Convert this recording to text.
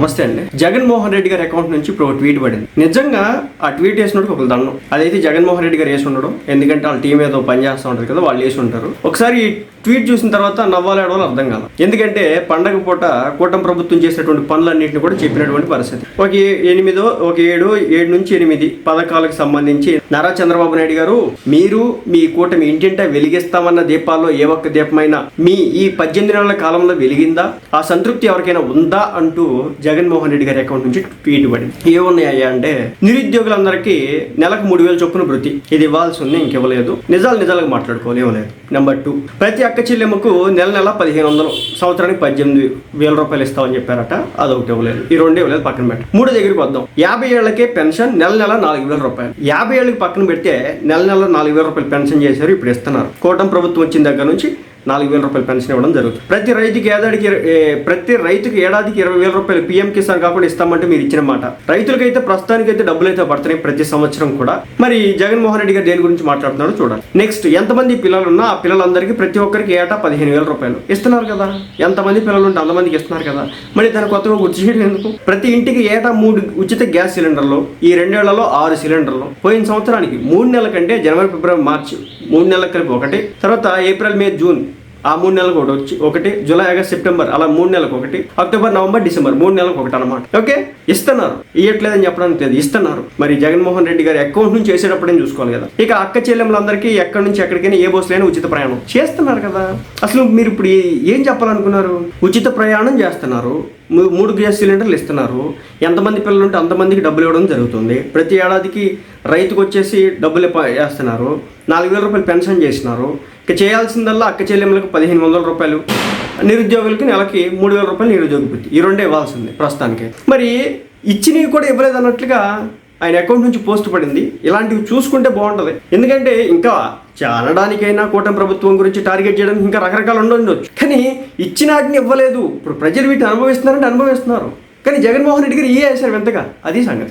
నమస్తే అండి. జగన్మోహన్ రెడ్డి గారి అకౌంట్ నుంచి ఇప్పుడు ఒక ట్వీట్ పడింది. నిజంగా ఆ ట్వీట్ వేసినట్టు ఒక దండం. అదైతే జగన్మోహన్ రెడ్డి గారు వేసి ఉండడం ఎందుకంటే వాళ్ళ టీం ఏదో పని చేస్తూ ఉంటారు కదా వాళ్ళు వేసి ఉంటారు ఒకసారి ట్వీట్ చూసిన తర్వాత నవ్వాలి ఆడవాళ్ళు అర్థం కాదు ఎందుకంటే పండగ పూట కూటమి ప్రభుత్వం చేసినటువంటి పనులన్నింటిని కూడా చెప్పినటువంటి పరిస్థితి. ఒక ఏ- ఎనిమిదో ఒక ఏడు ఏడు నుంచి ఎనిమిది పథకాలకు సంబంధించి నారా చంద్రబాబు నాయుడు గారు మీరు మీ కూటమి ఇంటింట వెలిగిస్తామన్న దీపాల్లో ఏ ఒక్క దీపమైనా మీ ఈ పద్దెనిమిది నెలల కాలంలో వెలిగిందా? ఆ సంతృప్తి ఎవరికైనా ఉందా? అంటూ జగన్మోహన్ రెడ్డి గారి అకౌంట్ నుంచి ట్వీట్ పడింది. ఏమున్నాయ్యా అంటే నిరుద్యోగులందరికీ నెలకు మూడు వేల చొప్పున వృత్తి. ఇది ఇవ్వాల్సి ఉంది ఇంకివ్వలేదు. నిజాలు నిజాలుగా మాట్లాడుకోవాలి ఇవ్వలేదు. నెంబర్ టూ ప్రతి అక్క చెల్లెమ్మకు నెల నెల పదిహేను వందలు సంవత్సరానికి పద్దెనిమిది వేల రూపాయలు ఇస్తామని చెప్పారట. అదొకటి ఇవ్వలేదు. ఈ రెండు ఇవ్వలేదు పక్కన పెట్టి. మూడు దగ్గరికి వద్దాం. యాభై ఏళ్ళకే పెన్షన్ నెల నెల నాలుగు వేల రూపాయలు. యాభై ఏళ్ళకి పక్కన పెడితే నెల నెల నాలుగు వేల రూపాయలు పెన్షన్ చేశారు ఇప్పుడు ఇస్తున్నారు. కూటమి ప్రభుత్వం వచ్చిన దగ్గర నుంచి నాలుగు వేల రూపాయలు పెన్షన్ ఇవ్వడం జరుగుతుంది. ప్రతి రైతుకి ఏడాదికి ప్రతి రైతుకి ఏడాదికి ఇరవై వేల రూపాయలు పీఎం కిసాన్ కాకుండా ఇస్తామంటే మీరు ఇచ్చిన మాట. రైతులకైతే ప్రస్తుతానికైతే డబ్బులు అయితే పడుతున్నాయి ప్రతి సంవత్సరం కూడా. మరి జగన్మోహన్ రెడ్డి గారు దేని గురించి మాట్లాడుతున్నాడో చూడాలి. నెక్స్ట్ ఎంతమంది పిల్లలు ఉన్నా ఆ పిల్లలందరికీ ప్రతి ఒక్కరికి ఏటా పదిహేను వేల రూపాయలు ఇస్తున్నారు కదా. ఎంతమంది పిల్లలు ఉంటే అంతమందికి ఇస్తున్నారు కదా. మరి దాని కొత్తగా గుర్తు చేయడం ఎందుకు? ప్రతి ఇంటికి ఏటా మూడు ఉచిత గ్యాస్ సిలిండర్లు ఈ రెండేళ్ళలో ఆరు సిలిండర్లు. పోయిన సంవత్సరానికి మూడు నెలల కంటే జనవరి ఫిబ్రవరి మార్చి మూడు నెలల కలిపి ఒకటి తర్వాత ఏప్రిల్ మే జూన్ ఆ మూడు నెలలకు ఒకటి వచ్చి ఒకటి జూలై ఆగస్ట్ సెప్టెంబర్ అలా మూడు నెలలకు ఒకటి అక్టోబర్ నవంబర్ డిసెంబర్ మూడు నెలలకు ఒకటి అనమాట ఓకే? ఇస్తున్నారు. ఇవ్వట్లేదని చెప్పడానికి లేదు. ఇస్తున్నారు. మరి జగన్మోహన్ రెడ్డి గారి అకౌంట్ నుంచి వేసేటప్పుడే చూసుకోవాలి కదా? ఇక అక్క చెల్లెములందరికీ ఎక్కడి నుంచి ఎక్కడికైనా ఏ బస్సులైనా ఉచిత ప్రయాణం చేస్తున్నారు కదా? అసలు మీరు ఇప్పుడు ఏం చెప్పాలనుకున్నారు? ఉచిత ప్రయాణం చేస్తున్నారు. మూడు గ్యాస్ సిలిండర్లు ఇస్తున్నారు. ఎంతమంది పిల్లలు ఉంటే అంతమందికి డబ్బులు ఇవ్వడం జరుగుతుంది. ప్రతి ఏడాదికి రైతుకు వచ్చేసి డబ్బులు ఇప్ప- వేస్తున్నారు. నాలుగు వేల రూపాయలు పెన్షన్ చేసినారు. ఇక చేయాల్సిందల్లా అక్క చెల్లెమ్మలకు పదిహేను వందల రూపాయలు. నిరుద్యోగులకి నెలకి మూడు వేల రూపాయలు నిరుద్యోగ ఈ రెండే ఇవ్వాల్సింది ప్రస్తుతానికి. మరి ఇచ్చినవి కూడా ఇవ్వలేదు అన్నట్లుగా ఆయన అకౌంట్ నుంచి పోస్ట్ పడింది. ఇలాంటివి చూసుకుంటే బాగుంటుంది. ఎందుకంటే ఇంకా చాలడానికైనా కూటమి ప్రభుత్వం గురించి టార్గెట్ చేయడానికి ఇంకా రకరకాలు ఉండొచ్చు. కానీ ఇచ్చిన వాటిని ఇవ్వలేదు. ఇప్పుడు ప్రజలు వీటిని అనుభవిస్తున్నారంటే అనుభవిస్తున్నారు. కానీ జగన్మోహన్ రెడ్డి గారు ఏ వేశారు వింతగా. అది సంగతి.